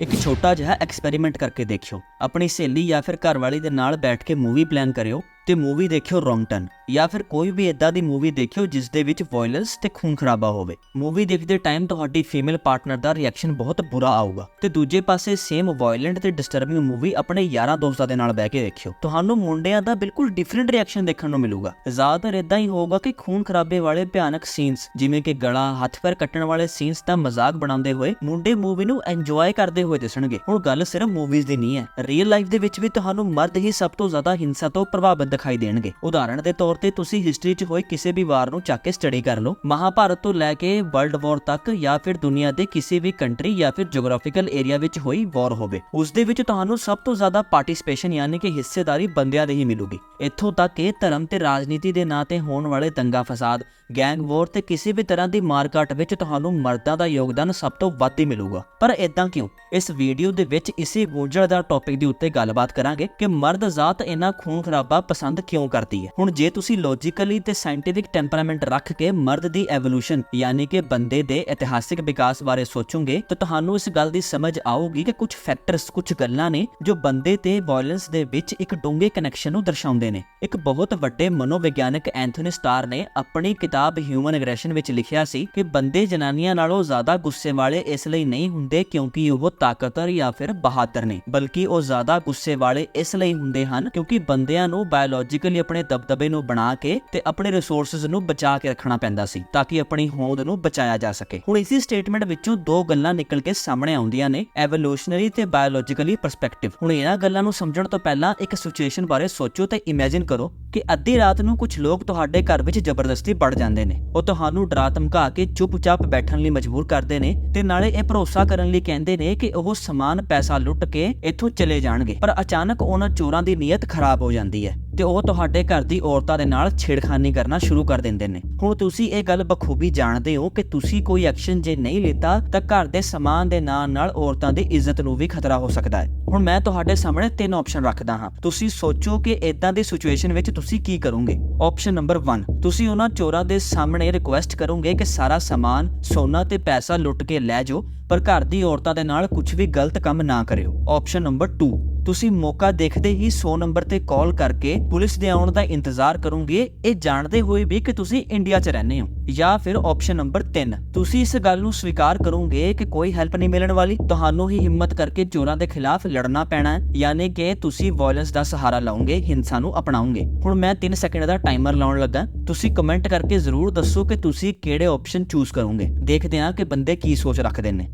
ਇੱਕ ਛੋਟਾ ਜਿਹਾ ਐਕਸਪੈਰੀਮੈਂਟ ਕਰਕੇ ਦੇਖਿਓ। ਆਪਣੀ ਸਹੇਲੀ ਜਾਂ ਫਿਰ ਘਰਵਾਲੀ ਦੇ ਨਾਲ ਬੈਠ ਕੇ ਮੂਵੀ ਪਲਾਨ ਕਰਿਓ। ਤੇ ਮੂਵੀ ਦੇਖਿਓ ਰੌਂਗਟਨ ਜਾਂ ਫਿਰ ਕੋਈ ਵੀ ਇਦਾਂ ਦੀ ਮੂਵੀ ਦੇਖਿਓ ਜਿਸ ਦੇ ਵਿੱਚ ਵਾਇਲੈਂਸ ਤੇ ਖੂਨ ਖਰਾਬਾ ਹੋਵੇ। ਮੂਵੀ ਦੇਖਦੇ ਟਾਈਮ ਤੁਹਾਡੀ ਫੀਮੇਲ ਪਾਰਟਨਰ ਦਾ ਰਿਐਕਸ਼ਨ ਬਹੁਤ ਬੁਰਾ ਆਊਗਾ। ਤੇ ਦੂਜੇ ਪਾਸੇ ਸੇਮ ਵਾਇਲੈਂਟ ਤੇ ਡਿਸਟਰਬਿੰਗ ਮੂਵੀ ਆਪਣੇ ਯਾਰਾਂ ਦੋਸਤਾਂ ਦੇ ਨਾਲ ਬਹਿ ਕੇ ਦੇਖਿਓ। ਤੁਹਾਨੂੰ ਮੁੰਡਿਆਂ ਦਾ ਬਿਲਕੁਲ ਡਿਫਰੈਂਟ ਰਿਐਕਸ਼ਨ ਦੇਖਣ ਨੂੰ ਮਿਲੂਗਾ। ਜ਼ਿਆਦਾਤਰ ਇਦਾਂ ਹੀ ਹੋਊਗਾ ਕਿ ਖੂਨ ਖਰਾਬੇ ਵਾਲੇ ਭਿਆਨਕ ਸੀਨਸ ਜਿਵੇਂ ਕਿ ਗਲਾ, ਹੱਥ ਪੈਰ ਕੱਟਣ ਵਾਲੇ ਸੀਨਸ ਦਾ ਮਜ਼ਾਕ ਬਣਾਉਂਦੇ ਹੋਏ ਮੁੰਡੇ ਮੂਵੀ ਨੂੰ ਐਂਜੋਏ ਕਰਦੇ ਹੋਏ ਦਿਸਣਗੇ। ਹੁਣ ਗੱਲ ਸਿਰਫ ਮੂਵੀਜ਼ ਦੀ ਨਹੀਂ ਹੈ। ਰੀਅਲ ਲਾਈਫ ਦੇ ਵਿੱਚ ਵੀ ਤੁਹਾਨੂੰ ਮਰਦ ਹੀ ਸਭ ਤੋਂ ਜ਼ਿਆਦਾ ਹਿੰਸਾ ਤੋਂ ਪ੍ਰਭਾਵਿਤ ਦਿਖਾਈ ਦੇਣਗੇ। ਉਦਾਹਰਣ ਦੇ ਤੌਰ ਤੇ ਤੁਸੀਂ ਹਿਸਟਰੀ 'ਚ ਹੋਏ ਕਿਸੇ ਵੀ ਵਾਰ ਨੂੰ ਚੱਕ ਕੇ ਸਟੱਡੀ ਕਰ ਲਓ। ਮਹਾਭਾਰਤ ਤੋਂ ਲੈ ਕੇ ਵਰਲਡ ਵਾਰ ਤੱਕ ਜਾਂ ਫਿਰ ਦੁਨੀਆ ਦੇ ਕਿਸੇ ਵੀ ਕੰਟਰੀ ਜਾਂ ਫਿਰ ਜੀਓਗ੍ਰਾਫੀਕਲ ਏਰੀਆ ਵਿੱਚ ਹੋਈ ਵਾਰ ਹੋਵੇ। ਉਸ ਦੇ ਵਿੱਚ ਤੁਹਾਨੂੰ ਸਭ ਤੋਂ ਜ਼ਿਆਦਾ ਪਾਰਟਿਸਿਪੇਸ਼ਨ ਯਾਨੀ ਕਿ ਹਿੱਸੇਦਾਰੀ ਬੰਦਿਆਂ ਦੇ ਹੀ ਮਿਲੂਗੀ। ਇੱਥੋਂ ਤੱਕ ਕਿ ਧਰਮ ਤੇ ਰਾਜਨੀਤੀ ਦੇ ਨਾਂ ਤੇ ਹੋਣ ਵਾਲੇ ਦੰਗਾ ਫਸਾਦ ਗੈਂਗ ਵਾਰ ਤੇ ਕਿਸੇ ਵੀ ਤਰ੍ਹਾਂ ਦੀ ਮਾਰਕਾਟ ਵਿੱਚ ਤੁਹਾਨੂੰ ਮਰਦਾਂ ਦਾ ਯੋਗਦਾਨ ਸਭ ਤੋਂ ਵੱਧ ਹੀ ਮਿਲੂਗਾ। ਪਰ ਇਦਾਂ ਕਿਉਂ? ਇਸ ਵੀਡੀਓ ਦੇ ਵਿੱਚ ਇਸੇ ਗੁੰਝਲਦਾਰ ਟੌਪਿਕ ਦੇ ਉੱਤੇ ਗੱਲਬਾਤ ਕਰਾਂਗੇ ਕਿ ਮਰਦ ਜ਼ਾਤ ਇਹਨਾਂ ਖੂਨ ਖਰਾਬਾ ਪਸੰਦ ਕਿਉਂ ਕਰਦੀ ਹੈ। ਹੁਣ ਜੇ ਤੁਸੀਂ ਲੌਜੀਕਲੀ ਤੇ ਸਾਇੰਟੀਫਿਕ ਟੈਂਪਰਾਮੈਂਟ ਰੱਖ ਕੇ ਮਰਦ ਦੀ ਐਵੋਲੂਸ਼ਨ ਯਾਨੀ ਕਿ ਬੰਦੇ ਦੇ ਇਤਿਹਾਸਿਕ ਵਿਕਾਸ ਬਾਰੇ ਸੋਚੋਗੇ, ਤਾਂ ਤੁਹਾਨੂੰ ਇਸ ਗੱਲ ਦੀ ਸਮਝ ਆਊਗੀ ਕਿ ਕੁਝ ਫੈਕਟਰਸ ਕੁਝ ਗੱਲਾਂ ਨੇ ਜੋ ਬੰਦੇ ਤੇ ਵਾਇਲੈਂਸ ਦੇ ਵਿੱਚ ਇੱਕ ਡੂੰਘੇ ਕਨੈਕਸ਼ਨ ਨੂੰ ਦਰਸਾਉਂਦੇ ਨੇ। ਇੱਕ ਬਹੁਤ ਵੱਡੇ ਮਨੋਵਿਗਿਆਨਕ ਐਂਥੋਨੀ ਸਟਾਰ ਨੇ ਆਪਣੀ ਕਿਤਾਬ ਹਿਊਮਨ ਐਗਰੈਸ਼ਨ ਵਿੱਚ ਲਿਖਿਆ ਸੀ ਕਿ ਬੰਦੇ ਜਨਾਨੀਆਂ ਨਾਲੋਂ ਜ਼ਿਆਦਾ ਗੁੱਸੇ ਵਾਲੇ ਇਸ ਲਈ ਨਹੀਂ ਹੁੰਦੇ ਕਿਉਂਕਿ ਉਹ ਤਾਕਤਵਰ ਜਾਂ ਫਿਰ ਬਹਾਦਰ ਨੇ, ਬਲਕਿ ਉਹ ਜ਼ਿਆਦਾ ਗੁੱਸੇ ਵਾਲੇ ਇਸ ਲਈ ਹੁੰਦੇ ਹਨ ਕਿਉਂਕਿ ਬੰਦਿਆਂ ਨੂੰ ਬਾਇਓਲੋਜੀਕਲੀ ਆਪਣੇ ਦਬਦਬੇ ਨੂੰ ਬਣਾ ਕੇ ਤੇ ਆਪਣੇ ਰਿਸੋਰਸਸ ਨੂੰ ਬਚਾ ਕੇ ਰੱਖਣਾ ਪੈਂਦਾ ਸੀ ਤਾਂ ਕਿ ਆਪਣੀ ਹੋਂਦ ਨੂੰ ਬਚਾਇਆ ਜਾ ਸਕੇ। ਹੁਣ ਇਸੇ ਸਟੇਟਮੈਂਟ ਵਿੱਚੋਂ ਦੋ ਗੱਲਾਂ ਨਿਕਲ ਕੇ ਸਾਹਮਣੇ ਆਉਂਦੀਆਂ ਨੇ ਐਵੋਲੂਸ਼ਨਰੀ ਤੇ ਬਾਇਓਲੋਜੀਕਲੀ ਪਰਸਪੈਕਟਿਵ ਹੁਣ ਇਹਨਾਂ ਗੱਲਾਂ ਨੂੰ ਸਮਝਣ ਤੋਂ ਪਹਿਲਾਂ ਇੱਕ ਸਿਚੁਏਸ਼ਨ ਬਾਰੇ ਸੋਚੋ ਤੇ ਇਮੇਜਿਨ ਕਰੋ ਕਿ ਅੱਧੀ ਰਾਤ ਨੂੰ ਕੁਝ ਲੋਕ ਤੁਹਾਡੇ ਘਰ ਵਿੱਚ ਜ਼ਬਰਦਸਤੀ ਵੜ ਜਾਂਦੇ ਨੇ। ਉਹ ਤੁਹਾਨੂੰ ਡਰਾ ਧਮਕਾ ਕੇ ਚੁੱਪਚਾਪ ਬੈਠਣ ਲਈ ਮਜਬੂਰ ਕਰਦੇ ਨੇ ਤੇ ਨਾਲੇ ਇਹ ਭਰੋਸਾ ਕਰਨ ਲਈ ਕਹਿੰਦੇ ਨੇ ਕਿ ਉਹ ਸਮਾਨ, ਪੈਸਾ ਲੁੱਟ ਕੇ ਇੱਥੋਂ ਚਲੇ ਜਾਣਗੇ। ਪਰ ਅਚਾਨਕ ਉਹਨਾਂ ਚੋਰਾਂ ਦੀ ਨੀਅਤ ਖਰਾਬ ਹੋ ਜਾਂਦੀ ਹੈ। ਤੇ ਉਹ ਤੁਹਾਡੇ ਘਰ ਦੀ ਔਰਤਾਂ ਦੇ ਨਾਲ ਛੇੜਖਾਨੀ ਕਰਨਾ ਸ਼ੁਰੂ ਕਰ ਦਿੰਦੇ ਨੇ। ਹੁਣ ਤੁਸੀਂ ਇਹ ਗੱਲ ਬਖੂਬੀ ਜਾਣਦੇ ਹੋ ਕਿ ਤੁਸੀਂ ਕੋਈ ਐਕਸ਼ਨ ਜੇ ਨਹੀਂ ਲਿੱਤਾ, ਤਾਂ ਘਰ ਦੇ ਸਮਾਨ ਦੇ ਨਾਲ ਨਾਲ ਔਰਤਾਂ ਦੀ ਇੱਜ਼ਤ ਨੂੰ ਵੀ ਖਤਰਾ ਹੋ ਸਕਦਾ ਹੈ। ਹੁਣ ਮੈਂ ਤੁਹਾਡੇ ਸਾਹਮਣੇ ਤਿੰਨ ਆਪਸ਼ਨ ਰੱਖਦਾ ਹਾਂ। ਤੁਸੀਂ ਸੋਚੋ ਕਿ ਇਦਾਂ ਦੀ ਸਿਚੁਏਸ਼ਨ ਵਿੱਚ ਤੁਸੀਂ ਕੀ ਕਰੋਗੇ। ਆਪਸ਼ਨ ਨੰਬਰ 1 ਤੁਸੀਂ ਉਹਨਾਂ ਚੋਰਾਂ ਦੇ ਸਾਹਮਣੇ ਰਿਕੁਐਸਟ ਕਰੋਗੇ ਕਿ ਸਾਰਾ ਸਮਾਨ, ਸੋਨਾ ਤੇ ਪੈਸਾ ਲੁੱਟ ਕੇ ਲੈ ਜਾਓ, ਪਰ ਘਰ ਦੀ ਔਰਤਾਂ ਦੇ ਨਾਲ ਕੁਝ ਵੀ ਗਲਤ ਕੰਮ ਨਾ ਕਰਿਓ। ਆਪਸ਼ਨ ਨੰਬਰ 2 ਤੁਸੀਂ ਮੌਕਾ ਦੇਖਦੇ ਹੀ 100 ਨੰਬਰ ਤੇ ਕਾਲ ਕਰਕੇ ਪੁਲਿਸ ਦੇ ਆਉਣ ਦਾ ਇੰਤਜ਼ਾਰ ਕਰੋਗੇ, ਇਹ ਜਾਣਦੇ ਹੋਏ ਵੀ ਕਿ ਤੁਸੀਂ ਇੰਡੀਆ 'ਚ ਰਹਿੰਦੇ ਹੋ। ਜਾਂ ਫਿਰ ਆਪਸ਼ਨ ਨੰਬਰ 3 ਤੁਸੀਂ ਇਸ ਗੱਲ ਨੂੰ ਸਵੀਕਾਰ ਕਰੋਗੇ ਕਿ ਕੋਈ ਹੈਲਪ ਨਹੀਂ ਮਿਲਣ ਵਾਲੀ। ਤੁਹਾਨੂੰ ਹੀ ਹਿੰਮਤ ਕਰਕੇ ਚੋਰਾਂ ਦੇ ਖਿਲਾਫ ਲੜਨਾ ਪੈਣਾ ਹੈ, ਯਾਨੀ ਕਿ ਤੁਸੀਂ ਵਾਇਲੈਂਸ ਦਾ ਸਹਾਰਾ ਲਓਗੇ, ਹਿੰਸਾ ਨੂੰ ਅਪਣਾਓਗੇ। ਹੁਣ ਮੈਂ 3 ਸੈਕਿੰਡ ਦਾ ਟਾਈਮਰ ਲਾਉਣ ਲੱਗਾ। ਤੁਸੀਂ ਕਮੈਂਟ ਕਰਕੇ ਜ਼ਰੂਰ ਦੱਸੋ ਕਿ ਤੁਸੀਂ ਕਿਹੜੇ ਆਪਸ਼ਨ ਚੂਜ਼ ਕਰੋਗੇ। ਦੇਖਦੇ ਹਾਂ ਕਿ ਬੰਦੇ ਕੀ ਸੋਚ ਰੱਖਦੇ ਨੇ।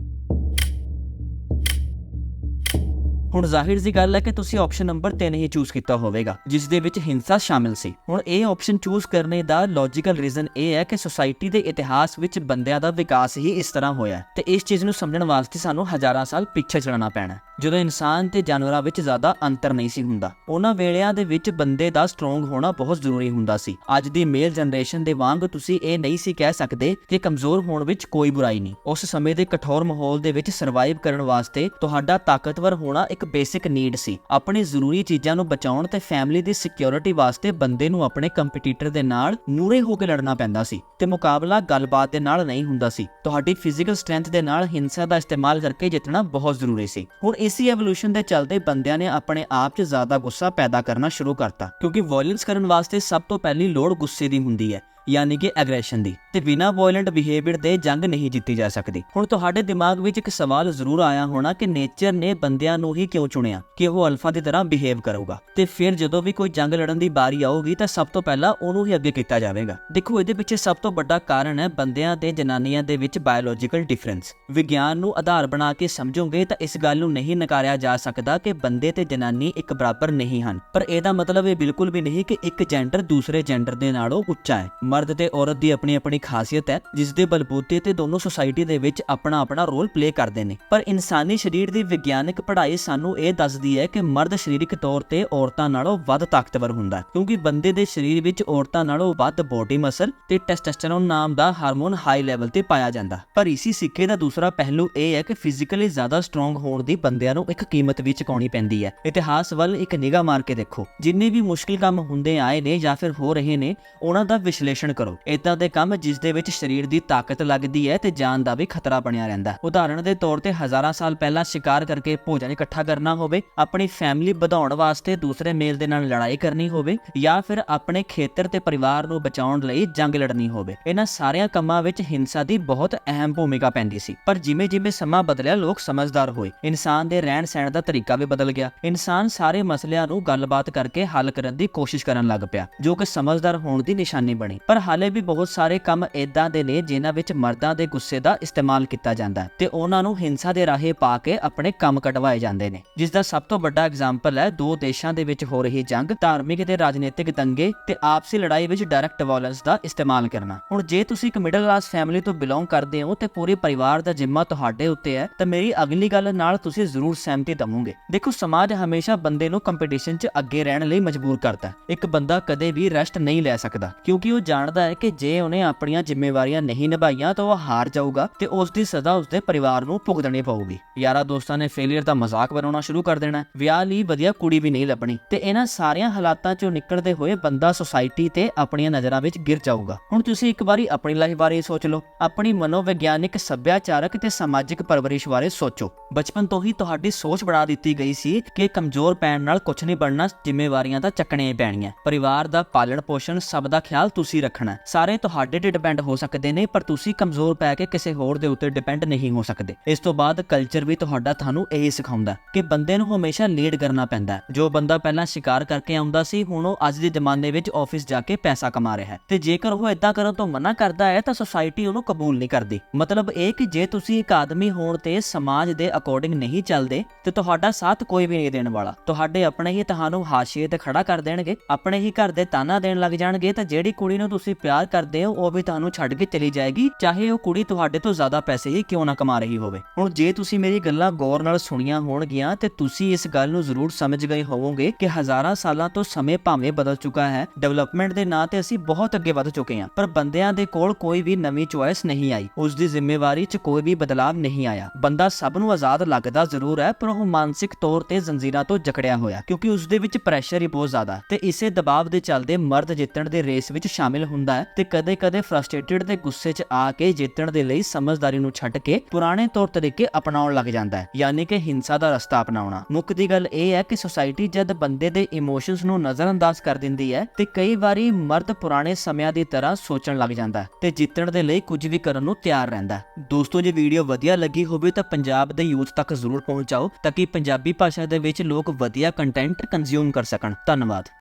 ਹੁਣ ਜ਼ਾਹਿਰ ਜੀ ਗੱਲ ਹੈ ਕਿ ਤੁਸੀਂ ਆਪਸ਼ਨ ਨੰਬਰ 3 ਹੀ ਚੂਜ਼ ਕੀਤਾ ਹੋਵੇਗਾ, ਜਿਸ ਦੇ ਵਿੱਚ ਹਿੰਸਾ ਸ਼ਾਮਿਲ ਸੀ। ਹੁਣ ਇਹ ਆਪਸ਼ਨ ਚੂਜ਼ ਕਰਨੇ ਦਾ ਲੌਜੀਕਲ ਰੀਜ਼ਨ ਇਹ ਹੈ ਕਿ ਸੋਸਾਇਟੀ ਦੇ ਇਤਿਹਾਸ ਵਿੱਚ ਬੰਦਿਆਂ ਦਾ ਵਿਕਾਸ ਹੀ ਇਸ ਤਰ੍ਹਾਂ ਹੋਇਆ ਤੇ ਇਸ ਚੀਜ਼ ਨੂੰ ਸਮਝਣ ਵਾਸਤੇ ਸਾਨੂੰ ਹਜ਼ਾਰਾਂ ਸਾਲ ਪਿੱਛੇ ਚਲਣਾ ਪੈਣਾ ਜਦੋਂ ਇਨਸਾਨ ਤੇ ਜਾਨਵਰਾਂ ਵਿੱਚ ਜ਼ਿਆਦਾ ਅੰਤਰ ਨਹੀਂ ਸੀ ਹੁੰਦਾ, ਉਹਨਾਂ ਵੇਲਿਆਂ ਦੇ ਵਿੱਚ ਬੰਦੇ ਦਾ ਸਟਰੋਂਗ ਹੋਣਾ ਬਹੁਤ ਜ਼ਰੂਰੀ ਹੁੰਦਾ ਸੀ। ਅੱਜ ਦੀ ਮੇਲ ਜਨਰੇਸ਼ਨ ਦੇ ਵਾਂਗ ਤੁਸੀਂ ਇਹ ਨਹੀਂ ਸੀ ਕਹਿ ਸਕਦੇ ਕਿ ਕਮਜ਼ੋਰ ਹੋਣ ਵਿੱਚ ਕੋਈ ਬੁਰਾਈ ਨਹੀਂ। ਉਸ ਸਮੇਂ ਦੇ ਕਠੋਰ ਮਾਹੌਲ ਦੇ ਵਿੱਚ ਸਰਵਾਈਵ ਕਰਨ ਵਾਸਤੇ ਤੁਹਾਡਾ ਤਾਕਤਵਰ ਹੋਣਾ ਇੱਕ ਬੇਸਿਕ ਨੀਡ ਸੀ। ਆਪਣੀ ਜ਼ਰੂਰੀ ਚੀਜ਼ਾਂ ਨੂੰ ਬਚਾਉਣ ਤੇ ਫੈਮਿਲੀ ਦੀ ਸਿਕਿਉਰਿਟੀ ਵਾਸਤੇ ਬੰਦੇ ਨੂੰ ਆਪਣੇ ਕੰਪੀਟੀਟਰ ਦੇ ਨਾਲ ਮੂਰੇ ਹੋ ਕੇ ਲੜਨਾ ਪੈਂਦਾ ਸੀ ਤੇ ਮੁਕਾਬਲਾ ਗੱਲਬਾਤ ਦੇ ਨਾਲ ਨਹੀਂ ਹੁੰਦਾ ਸੀ। ਤੁਹਾਡੀ ਫਿਜ਼ੀਕਲ ਸਟਰੈਂਥ ਦੇ ਨਾਲ ਹਿੰਸਾ ਦਾ ਇਸਤੇਮਾਲ ਕਰਕੇ ਜਿੱਤਣਾ ਬਹੁਤ ਜ਼ਰੂਰੀ ਸੀ। ਹੁਣ ਇਸੀ ਐਵੋਲੂਸ਼ਨ ਦੇ ਚਲਦੇ ਬੰਦਿਆਂ ਨੇ ਆਪਣੇ ਆਪ 'ਚ ਜ਼ਿਆਦਾ ਗੁੱਸਾ ਪੈਦਾ ਕਰਨਾ ਸ਼ੁਰੂ ਕਰਤਾ, ਕਿਉਂਕਿ ਵਾਇਲੈਂਸ ਕਰਨ ਵਾਸਤੇ ਸਭ ਤੋਂ ਪਹਿਲੀ ਲੋੜ ਗੁੱਸੇ ਦੀ ਹੁੰਦੀ ਹੈ। ਯਾਨੀ ਕਿ ਐਗਰੈਸ਼ਨ ਦੀ ਤੇ ਬਿਨਾਂ ਵਾਇਲੈਂਟ ਬਿਹੇਵੀਅਰ ਦੇ ਜੰਗ ਨਹੀਂ ਜਿੱਤੀ ਜਾ ਸਕਦੀ। ਹੁਣ ਤੁਹਾਡੇ ਦਿਮਾਗ ਵਿੱਚ ਇੱਕ ਸਵਾਲ ਜ਼ਰੂਰ ਆਇਆ ਹੋਣਾ ਕਿ ਨੇਚਰ ਨੇ ਬੰਦਿਆਂ ਨੂੰ ਹੀ ਕਿਉਂ ਚੁਣਿਆ? ਕਿ ਉਹ ਅਲਫਾ ਦੀ ਤਰ੍ਹਾਂ ਬਿਹੇਵ ਕਰੂਗਾ? ਤੇ ਫਿਰ ਜਦੋਂ ਵੀ ਕੋਈ ਜੰਗ ਲੜਨ ਦੀ ਵਾਰੀ ਆਊਗੀ ਤਾਂ ਸਭ ਤੋਂ ਪਹਿਲਾਂ ਉਹਨੂੰ ਹੀ ਅੱਗੇ ਕੀਤਾ ਜਾਵੇਗਾ। ਦੇਖੋ, ਇਹਦੇ ਪਿੱਛੇ ਸਭ ਤੋਂ ਵੱਡਾ ਕਾਰਨ ਹੈ ਬੰਦਿਆਂ ਤੇ ਜਨਾਨੀਆਂ ਦੇ ਵਿੱਚ ਬਾਇਓਲੋਜੀਕਲ ਡਿਫਰੈਂਸ ਵਿਗਿਆਨ ਨੂੰ ਆਧਾਰ ਬਣਾ ਕੇ ਸਮਝੋਗੇ ਤਾਂ ਇਸ ਗੱਲ ਨੂੰ ਨਹੀਂ ਨਕਾਰਿਆ ਜਾ ਸਕਦਾ ਕਿ ਬੰਦੇ ਤੇ ਜਨਾਨੀ ਇੱਕ ਬਰਾਬਰ ਨਹੀਂ ਹਨ। ਪਰ ਇਹਦਾ ਮਤਲਬ ਇਹ ਬਿਲਕੁਲ ਵੀ ਨਹੀਂ ਕਿ ਇੱਕ ਜੈਂਡਰ ਦੂਸਰੇ ਜੈਂਡਰ ਦੇ ਨਾਲੋਂ ਉੱਚਾ ਹੈ। ਮਰਦ ਤੇ ਔਰਤ ਦੀ ਆਪਣੀ ਆਪਣੀ ਖਾਸੀਅਤ ਹੈ ਜਿਸ ਦੇ ਬਲਬੂਤੇ ਤੇ ਦੋਨੋਂ ਸੁਸਾਇਟੀ ਦੇ ਵਿੱਚ ਆਪਣਾ ਆਪਣਾ ਰੋਲ ਪਲੇ ਕਰਦੇ ਨੇ। ਪਰ ਇਨਸਾਨੀ ਸਰੀਰ ਦੀ ਵਿਗਿਆਨਕ ਪੜ੍ਹਾਈ ਸਾਨੂੰ ਇਹ ਦੱਸਦੀ ਹੈ ਕਿ ਮਰਦ ਸਰੀਰਕ ਤੌਰ ਤੇ ਔਰਤਾਂ ਨਾਲੋਂ ਵੱਧ ਤਾਕਤਵਰ ਹੁੰਦਾ ਹੈ, ਕਿਉਂਕਿ ਬੰਦੇ ਦੇ ਸਰੀਰ ਵਿੱਚ ਔਰਤਾਂ ਨਾਲੋਂ ਵੱਧ ਬੋਡੀ ਮਸਲ ਤੇ ਟੈਸਟੋਸਟੇਰੋਨ ਨਾਮ ਦਾ ਹਾਰਮੋਨ ਹਾਈ ਲੈਵਲ ਤੇ ਪਾਇਆ ਜਾਂਦਾ ਪਰ ਇਸੀ ਸਿੱਕੇ ਦਾ ਦੂਸਰਾ ਪਹਿਲੂ ਇਹ ਹੈ ਕਿ ਫਿਜ਼ੀਕਲੀ ਜ਼ਿਆਦਾ ਸਟਰੋਂਗ ਹੋਣ ਦੀ ਬੰਦਿਆਂ ਨੂੰ ਇੱਕ ਕੀਮਤ ਵੀ ਚੁਕਾਉਣੀ ਪੈਂਦੀ ਹੈ। ਇਤਿਹਾਸ ਵੱਲ ਇੱਕ ਨਿਗਾਹ ਮਾਰ ਕੇ ਦੇਖੋ, ਜਿੰਨੇ ਵੀ ਮੁਸ਼ਕਿਲ ਕੰਮ ਹੁੰਦੇ ਆਏ ਨੇ ਜਾਂ ਫਿਰ ਹੋ ਰਹੇ ਨੇ, ਉਹਨਾਂ ਦਾ ਵਿਸ਼ਲੇਸ਼ਣ ਸ਼ੋਸ਼ਣ ਕਰੋ। ਇਦਾਂ ਦੇ ਕੰਮ ਜਿਸ ਦੇ ਵਿੱਚ ਸਰੀਰ ਦੀ ਤਾਕਤ ਲੱਗਦੀ ਹੈ ਤੇ ਜਾਨ ਦਾ ਵੀ ਖਤਰਾ ਬਣਿਆ ਰਹਿੰਦਾ ਹੈ। ਉਦਾਹਰਣ ਦੇ ਤੌਰ ਤੇ ਹਜ਼ਾਰਾਂ ਸਾਲ ਪਹਿਲਾਂ ਸ਼ਿਕਾਰ ਕਰਕੇ ਭੋਜਨ ਇਕੱਠਾ ਕਰਨਾ ਹੋਵੇ, ਆਪਣੀ ਫੈਮਿਲੀ ਵਧਾਉਣ ਵਾਸਤੇ ਦੂਸਰੇ ਮੇਲ ਦੇ ਨਾਲ ਲੜਾਈ ਕਰਨੀ ਹੋਵੇ, ਜਾਂ ਫਿਰ ਆਪਣੇ ਖੇਤਰ ਤੇ ਪਰਿਵਾਰ ਨੂੰ ਬਚਾਉਣ ਲਈ ਜੰਗ ਲੜਨੀ ਹੋਵੇ। ਇਹਨਾਂ ਸਾਰਿਆਂ ਕੰਮਾਂ ਵਿੱਚ ਹਿੰਸਾ ਦੀ ਬਹੁਤ ਅਹਿਮ ਭੂਮਿਕਾ ਪੈਂਦੀ ਸੀ। ਪਰ ਜਿਵੇਂ-ਜਿਵੇਂ ਸਮਾਂ ਬਦਲਿਆ, ਲੋਕ ਸਮਝਦਾਰ ਹੋਏ। ਇਨਸਾਨ ਦੇ ਰਹਿਣ ਸਹਿਣ ਦਾ ਤਰੀਕਾ ਵੀ ਬਦਲ ਗਿਆ। ਇਨਸਾਨ ਸਾਰੇ ਮਸਲਿਆਂ ਨੂੰ ਗੱਲਬਾਤ ਕਰਕੇ ਹੱਲ ਕਰਨ ਦੀ ਕੋਸ਼ਿਸ਼ ਕਰਨ ਲੱਗ ਪਿਆ, ਜੋ ਕਿ ਸਮਝਦਾਰ ਹੋਣ ਦੀ ਨਿਸ਼ਾਨੀ ਬਣੀ। ਪਰ ਹਾਲੇ ਵੀ ਬਹੁਤ ਸਾਰੇ ਕੰਮ ਇਦਾਂ ਦੇ ਨੇ ਜਿਨ੍ਹਾਂ ਵਿੱਚ ਮਰਦਾਂ ਦੇ ਗੁੱਸੇ ਦਾ ਇਸਤੇਮਾਲ ਕੀਤਾ ਜਾਂਦਾ ਹੈ ਤੇ ਉਹਨਾਂ ਨੂੰ ਹਿੰਸਾ ਦੇ ਰਾਹੇ ਪਾ ਕੇ ਆਪਣੇ ਕੰਮ ਕਢਵਾਏ ਜਾਂਦੇ ਨੇ। ਜਿਸ ਦਾ ਸਭ ਤੋਂ ਵੱਡਾ ਐਗਜ਼ਾਮਪਲ ਹੈ, ਦੋ ਦੇਸ਼ਾਂ ਦੇ ਵਿੱਚ ਹੋ ਰਹੀ ਜੰਗ, ਧਾਰਮਿਕ ਤੇ ਰਾਜਨੀਤਿਕ ਦੰਗੇ ਤੇ ਆਪਸੀ ਲੜਾਈ ਵਿੱਚ ਡਾਇਰੈਕਟ ਵਾਇਲੈਂਸ ਦਾ ਇਸਤੇਮਾਲ ਕਰਨਾ। ਹੁਣ ਜੇ ਤੁਸੀਂ ਇੱਕ ਮਿਡਲ ਕਲਾਸ ਫੈਮਿਲੀ ਤੋਂ ਬਿਲੋਂਗ ਕਰਦੇ ਹੋ ਤੇ ਪੂਰੇ ਪਰਿਵਾਰ ਦਾ ਜ਼ਿੰਮਾ ਤੁਹਾਡੇ ਉੱਤੇ ਹੈ, ਤਾਂ ਮੇਰੀ ਅਗਲੀ ਗੱਲ ਨਾਲ ਤੁਸੀਂ ਜ਼ਰੂਰ ਸਹਿਮਤੀ ਦਵੋਗੇ। ਦੇਖੋ, ਸਮਾਜ ਹਮੇਸ਼ਾ ਬੰਦੇ ਨੂੰ ਕੰਪੀਟੀਸ਼ਨ 'ਚ ਅੱਗੇ ਰਹਿਣ ਲਈ ਮਜਬੂਰ ਕਰਦਾ ਇੱਕ ਬੰਦਾ ਕਦੇ ਵੀ ਰੈਸਟ ਨਹੀਂ ਲੈ ਸਕਦਾ, ਕਿਉਂਕਿ ਉਹ ਜਾਣ ਜਾਣਦਾ ਹੈ ਕਿ ਜੇ ਉਹਨੇ ਆਪਣੀਆਂ ਜ਼ਿੰਮੇਵਾਰੀਆਂ ਨਹੀਂ ਨਿਭਾਈਆਂ ਤਾਂ ਉਹ ਹਾਰ ਜਾਊਗਾ ਤੇ ਉਸ ਦੀ ਸਜ਼ਾ ਉਸਦੇ ਪਰਿਵਾਰ ਨੂੰ ਭੁਗਤਣੀ ਪਊਗੀ। ਯਾਰਾ ਦੋਸਤਾਂ ਨੇ ਫੇਲਿਅਰ ਦਾ ਮਜ਼ਾਕ ਬਣਾਉਣਾ ਸ਼ੁਰੂ ਕਰ ਦੇਣਾ ਵਿਆਹ ਲਈ ਵਧੀਆ ਕੁੜੀ ਵੀ ਨਹੀਂ ਲੱਭਣੀ ਤੇ ਇਹਨਾਂ ਸਾਰੀਆਂ ਹਾਲਾਤਾਂ 'ਚੋਂ ਨਿਕਲਦੇ ਹੋਏ ਬੰਦਾ ਸੁਸਾਇਟੀ ਤੇ ਆਪਣੀਆਂ ਨਜ਼ਰਾਂ ਵਿੱਚ ਗਿਰ ਜਾਊਗਾ। ਹੁਣ ਤੁਸੀਂ ਇੱਕ ਵਾਰੀ ਆਪਣੀ ਲਾਈਫ ਬਾਰੇ ਸੋਚ ਲਓ। ਆਪਣੀ ਮਨੋਵਿਗਿਆਨਿਕ, ਸੱਭਿਆਚਾਰਕ ਤੇ ਸਮਾਜਿਕ ਪਰਵਰਿਸ਼ ਬਾਰੇ ਸੋਚੋ। ਬਚਪਨ ਤੋਂ ਹੀ ਤੁਹਾਡੀ ਸੋਚ ਬਣਾ ਦਿੱਤੀ ਗਈ ਸੀ ਕਿ ਕਮਜ਼ੋਰ ਪੈਣ ਨਾਲ ਕੁਝ ਨਹੀਂ ਬਣਨਾ, ਜ਼ਿੰਮੇਵਾਰੀਆਂ ਤਾਂ ਚੱਕਣੀਆਂ ਹੀ ਪੈਣੀਆਂ। ਪਰਿਵਾਰ ਦਾ ਪਾਲਣ ਪੋਸ਼ਣ, ਸਭ ਦਾ ਖਿਆਲ ਤੁਸੀਂ ਰੱਖਣਾ ਸਾਰੇ ਤੁਹਾਡੇ ਤੇ ਡਿਪੈਂਡ ਹੋ ਸਕਦੇ ਨੇ, ਪਰ ਤੁਸੀਂ ਕਮਜ਼ੋਰ ਪੈ ਕੇ ਕਿਸੇ ਹੋਰ ਦੇ ਉੱਤੇ ਡਿਪੈਂਡ ਨਹੀਂ ਹੋ ਸਕਦੇ। ਇਸ ਤੋਂ ਬਾਅਦ ਕਲਚਰ ਵੀ ਤੁਹਾਡਾ ਤੁਹਾਨੂੰ ਇਹ ਸਿਖਾਉਂਦਾ ਕਿ ਬੰਦੇ ਨੂੰ ਹਮੇਸ਼ਾ ਲੀਡ ਕਰਨਾ ਪੈਂਦਾ ਜੋ ਬੰਦਾ ਪਹਿਲਾਂ ਸ਼ਿਕਾਰ ਕਰਕੇ ਆਉਂਦਾ ਸੀ, ਹੁਣ ਉਹ ਅੱਜ ਦੇ ਜ਼ਮਾਨੇ ਵਿੱਚ ਆਫਿਸ ਜਾ ਕੇ ਪੈਸਾ ਕਮਾ ਰਿਹਾ ਹੈ। ਤੇ ਜੇਕਰ ਉਹ ਇਦਾਂ ਕਰਨ ਤੋਂ ਮਨਾ ਕਰਦਾ ਹੈ, ਤਾਂ ਸੋਸਾਇਟੀ ਉਹਨੂੰ ਕਬੂਲ ਨਹੀਂ ਕਰਦੀ। ਮਤਲਬ ਇਹ ਕਿ ਜੇ ਤੁਸੀਂ ਇੱਕ ਆਦਮੀ ਹੋਣ ਤੇ ਸਮਾਜ ਦੇ ਅਕੋਰਡਿੰਗ ਨਹੀਂ ਚੱਲਦੇ, ਤੇ ਤੁਹਾਡਾ ਸਾਥ ਕੋਈ ਵੀ ਨਹੀਂ ਦੇਣ ਵਾਲਾ। ਤੁਹਾਡੇ ਆਪਣੇ ਹੀ ਤੁਹਾਨੂੰ ਹਾਸ਼ੀਏ ਤੇ ਖੜਾ ਕਰ ਦੇਣਗੇ, ਆਪਣੇ ਹੀ ਘਰ ਦੇ ਤਾਨਾ ਦੇਣ ਲੱਗ ਜਾਣਗੇ, ਤਾਂ ਜਿਹੜੀ ਕੁੜੀ ਨੂੰ ਤੁਸੀਂ ਪਿਆਰ ਕਰਦੇ ਹੋ, ਉਹ ਵੀ ਤੁਹਾਨੂੰ ਛੱਡ ਕੇ ਚਲੀ ਜਾਏਗੀ, ਚਾਹੇ ਉਹ ਕੁੜੀ ਤੁਹਾਡੇ ਤੋਂ ਜ਼ਿਆਦਾ ਪੈਸੇ ਹੀ ਕਿਉਂ ਨਾ ਕਮਾ ਰਹੀ ਹੋਵੇ। ਹੁਣ ਜੇ ਤੁਸੀਂ ਮੇਰੀ ਗੱਲਾਂ ਗੌਰ ਨਾਲ ਸੁਣੀਆਂ ਹੋਣਗੀਆਂ, ਤੇ ਤੁਸੀਂ ਇਸ ਗੱਲ ਨੂੰ ਜ਼ਰੂਰ ਸਮਝ ਗਏ ਹੋਵੋਗੇ ਕਿ ਹਜ਼ਾਰਾਂ ਸਾਲਾਂ ਤੋਂ ਸਮੇਂ ਭਾਵੇਂ ਬਦਲ ਚੁੱਕਾ ਹੈ, ਡਿਵੈਲਪਮੈਂਟ ਦੇ ਨਾਂ ਤੇ ਅਸੀਂ ਬਹੁਤ ਅੱਗੇ ਵਧ ਚੁੱਕੇ ਹਾਂ, ਪਰ ਬੰਦਿਆਂ ਦੇ ਕੋਲ ਕੋਈ ਵੀ ਨਵੀਂ ਚੁਆਇਸ ਨਹੀਂ ਆਈ, ਉਸ ਦੀ ਜ਼ਿੰਮੇਵਾਰੀ 'ਚ ਕੋਈ ਵੀ ਬਦਲਾਅ ਨਹੀਂ ਆਇਆ। ਬੰਦਾ ਸਭ ਨੂੰ ਆਜ਼ਾਦ ਲੱਗਦਾ ਜ਼ਰੂਰ ਹੈ, ਪਰ ਉਹ ਮਾਨਸਿਕ ਤੌਰ ਤੇ ਜ਼ੰਜੀਰਾਂ ਤੋਂ ਜਕੜਿਆ ਹੋਇਆ, ਕਿਉਂਕਿ ਉਸ ਦੇ ਵਿੱਚ ਪ੍ਰੈਸ਼ਰ ਹੀ ਬਹੁਤ ਜ਼ਿਆਦਾ ਤੇ ਇਸੇ ਦਬਾਅ ਦੇ ਚੱਲਦੇ ਮਰਦ ਜਿੱਤਣ ਦੇ ਰੇਸ ਵਿੱਚ ਸ਼ਾਮਿਲ ਹੁੰਦਾ ਹੈ ਤੇ ਕਦੇ-ਕਦੇ ਫਰਸਟ੍ਰੇਟਡ ਤੇ ਗੁੱਸੇ 'ਚ ਆ ਕੇ ਜਿੱਤਣ ਦੇ ਲਈ ਸਮਝਦਾਰੀ ਨੂੰ ਛੱਡ ਕੇ ਪੁਰਾਣੇ ਤੌਰ ਤਰੀਕੇ ਅਪਣਾਉਣ ਲੱਗ ਜਾਂਦਾ ਹੈ, ਯਾਨੀ ਕਿ ਹਿੰਸਾ ਦਾ ਰਸਤਾ ਅਪਣਾਉਣਾ। ਮੁੱਖ ਦੀ ਗੱਲ ਇਹ ਹੈ ਕਿ ਸੋਸਾਇਟੀ ਜਦ ਬੰਦੇ ਦੇ ਇਮੋਸ਼ਨਸ ਨੂੰ ਨਜ਼ਰਅੰਦਾਜ਼ ਕਰ ਦਿੰਦੀ ਹੈ ਤੇ ਕਈ ਵਾਰੀ ਮਰਦ ਪੁਰਾਣੇ ਸਮਿਆਂ ਦੀ ਤਰ੍ਹਾਂ ਸੋਚਣ ਲੱਗ ਜਾਂਦਾ ਹੈ ਤੇ ਜਿੱਤਣ ਦੇ ਲਈ ਕੁਝ ਵੀ ਕਰਨ ਨੂੰ ਤਿਆਰ ਰਹਿੰਦਾ ਦੋਸਤੋ, ਜੇ ਵੀਡੀਓ ਵਧੀਆ ਲੱਗੀ ਹੋਵੇ ਤਾਂ ਪੰਜਾਬ ਦੇ ਯੂਥ ਤੱਕ ਜ਼ਰੂਰ ਪਹੁੰਚਾਓ ਤਾਂ ਕਿ ਪੰਜਾਬੀ ਭਾਸ਼ਾ ਦੇ ਵਿੱਚ ਲੋਕ ਵਧੀਆ ਕੰਟੈਂਟ ਕੰਜ਼ਿਊਮ ਕਰ ਸਕਣ। ਧੰਨਵਾਦ।